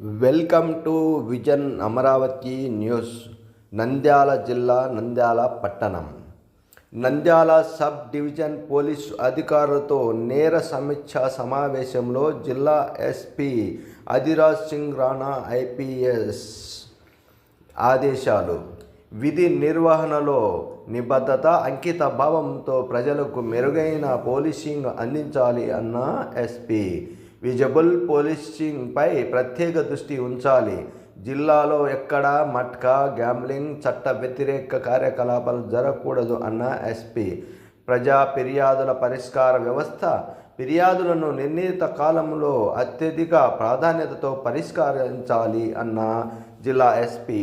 Welcome to vision Amaravati news Nandyal జిల్లా నంద్యాల పట్టణం. Nandyal sub division police అధికారులతో నేర సమీక్ష సమావేశంలో జిల్లా ఎస్పీ అధిరాజ్ సింగ్ రాణా ఐపీఎస్ ఆదేశాలు. విధి నిర్వహణలో నిబద్ధత అంకిత భావంతో ప్రజలకు మెరుగైన పోలీసింగ్ అందించాలి అన్న ఎస్పీ విజబుల్ పోలీసింగ్పై ప్రత్యేక దృష్టి ఉంచాలి. జిల్లాలో ఎక్కడా మట్కా గ్యాంబ్లింగ్ చట్ట వ్యతిరేక కార్యకలాపాలు జరగకూడదు అన్న ఎస్పీ. ప్రజా ఫిర్యాదుల పరిష్కార వ్యవస్థ ఫిర్యాదులను నిర్ణీత కాలంలో అత్యధిక ప్రాధాన్యతతో పరిష్కరించాలి అన్న జిల్లా ఎస్పీ.